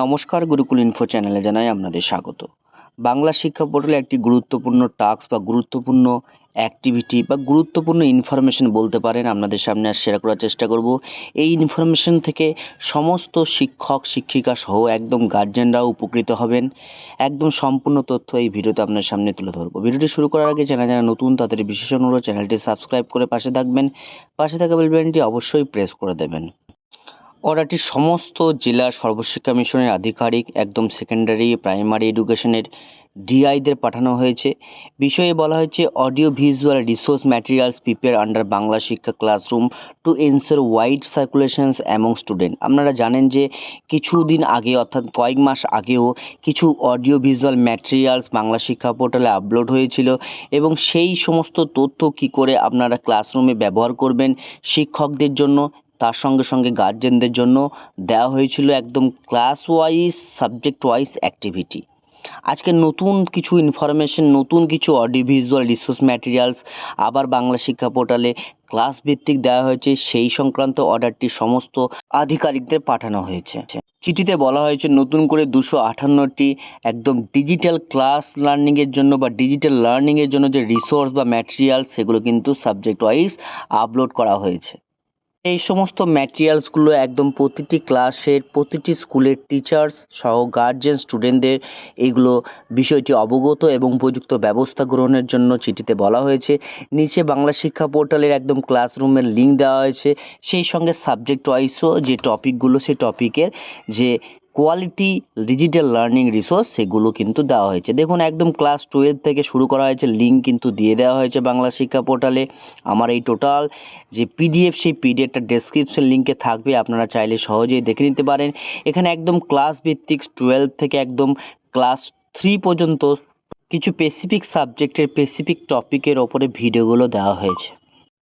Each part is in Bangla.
নমস্কার গুরুকুল ইনফো চ্যানেলে জানাই আপনাদের স্বাগত। বাংলা শিক্ষা পোর্টালে একটি গুরুত্বপূর্ণ টাস্ক বা গুরুত্বপূর্ণ অ্যাক্টিভিটি বা গুরুত্বপূর্ণ ইনফরমেশন বলতে পারেন আপনাদের সামনে আর শেয়ার করার চেষ্টা করব। এই ইনফরমেশন থেকে সমস্ত শিক্ষক, শিক্ষিকা সহ একদম গার্জেনরাও উপকৃত হবেন। একদম সম্পূর্ণ তথ্য এই ভিডিওতে আপনার সামনে তুলে ধরবো। ভিডিওটি শুরু করার আগে জানা যারা নতুন, তাদের বিশেষ অনুরোধ চ্যানেলটি সাবস্ক্রাইব করে পাশে থাকবেন। পাশে থাকা বেল বাটনটি অবশ্যই প্রেস করে দেবেন। অর্ডারটি সমস্ত জেলা সর্বশিক্ষা মিশনের আধিকারিক, একদম সেকেন্ডারি প্রাইমারি এডুকেশনের ডিআইদের পাঠানো হয়েছে। বিষয়ে বলা হয়েছে audio visual resource materials prepare under Bangla Shiksha classroom to ensure wide circulations among student আপনারা জানেন যে কিছুদিন আগে, অর্থাৎ কয়েক মাস আগেও কিছু অডিও ভিজুয়াল ম্যাটেরিয়ালস বাংলা শিক্ষা পোর্টালে আপলোড হয়েছিল এবং সেই সমস্ত তথ্য কি করে আপনারা ক্লাসরুমে ব্যবহার করবেন শিক্ষকদের জন্য তার সঙ্গে সঙ্গে গার্জেনদের জন্য দেওয়া হয়েছিল একদম class wise subject wise activity আজকে নতুন কিছু ইনফরমেশন নতুন কিছু অডিও ভিজুয়াল রিসোর্স ম্যাটেরিয়ালস আবার বাংলা শিক্ষা পোর্টালে ক্লাস ভিত্তিক দেওয়া হয়েছে। সেই সংক্রান্ত অর্ডারটি সমস্ত আধিকারিকদের পাঠানো হয়েছে। চিঠিতে বলা হয়েছে, নতুন করে দুশো আটান্নটি একদম ডিজিটাল ক্লাস লার্নিংয়ের জন্য বা ডিজিটাল লার্নিংয়ের জন্য যে রিসোর্স বা ম্যাটেরিয়াল সেগুলো কিন্তু সাবজেক্ট ওয়াইজ আপলোড করা হয়েছে। এই সমস্ত ম্যাটেরিয়ালসগুলো একদম প্রতিটি ক্লাসের প্রতিটি স্কুলের টিচার্স সহ গার্জেন স্টুডেন্টদের এইগুলো বিষয়টি অবগত এবং উপযুক্ত ব্যবস্থা গ্রহণের জন্য চিঠিতে বলা হয়েছে। নিচে বাংলা শিক্ষা পোর্টালের একদম ক্লাসরুমের লিঙ্ক দেওয়া হয়েছে। সেই সঙ্গে সাবজেক্ট ওয়াইজও যে টপিকগুলো সে টপিকের যে কোয়ালিটি ডিজিটাল লার্নিং রিসোর্স সেগুলো কিন্তু দেওয়া হয়েছে। দেখুন, একদম ক্লাস টুয়েলভ থেকে শুরু করা হয়েছে লিঙ্ক কিন্তু দিয়ে দেওয়া হয়েছে বাংলা শিক্ষা পোর্টালে আমার এই টোটাল যে পিডিএফ সেই পিডিএফটা ডেসক্রিপশন লিঙ্কে থাকবে, আপনারা চাইলে সহজেই দেখে নিতে পারেন। এখানে একদম ক্লাস ভিত্তিক টুয়েলভ থেকে একদম ক্লাস থ্রি পর্যন্ত কিছু স্পেসিফিক সাবজেক্টের স্পেসিফিক টপিকের ওপরে ভিডিওগুলো দেওয়া হয়েছে।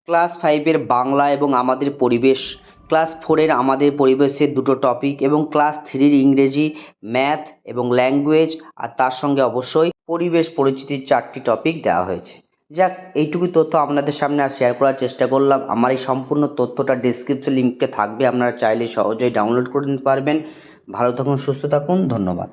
ক্লাস ফাইভের বাংলা এবং আমাদের পরিবেশ ক্লাস ফোরের আমাদের পরিবেশের দুটো টপিক এবং ক্লাস থ্রির ইংরেজি ম্যাথ এবং ল্যাঙ্গুয়েজ আর তার সঙ্গে অবশ্যই পরিবেশ পরিচিতির চারটি টপিক দেওয়া হয়েছে। যাক, এইটুকু তথ্য আপনাদের সামনে আর শেয়ার করার চেষ্টা করলাম। আমার এই সম্পূর্ণ তথ্যটা ডিসক্রিপশন লিঙ্কে থাকবে, আপনারা চাইলে সহজেই ডাউনলোড করে নিতে পারবেন। ভালো থাকুন, সুস্থ থাকুন, ধন্যবাদ।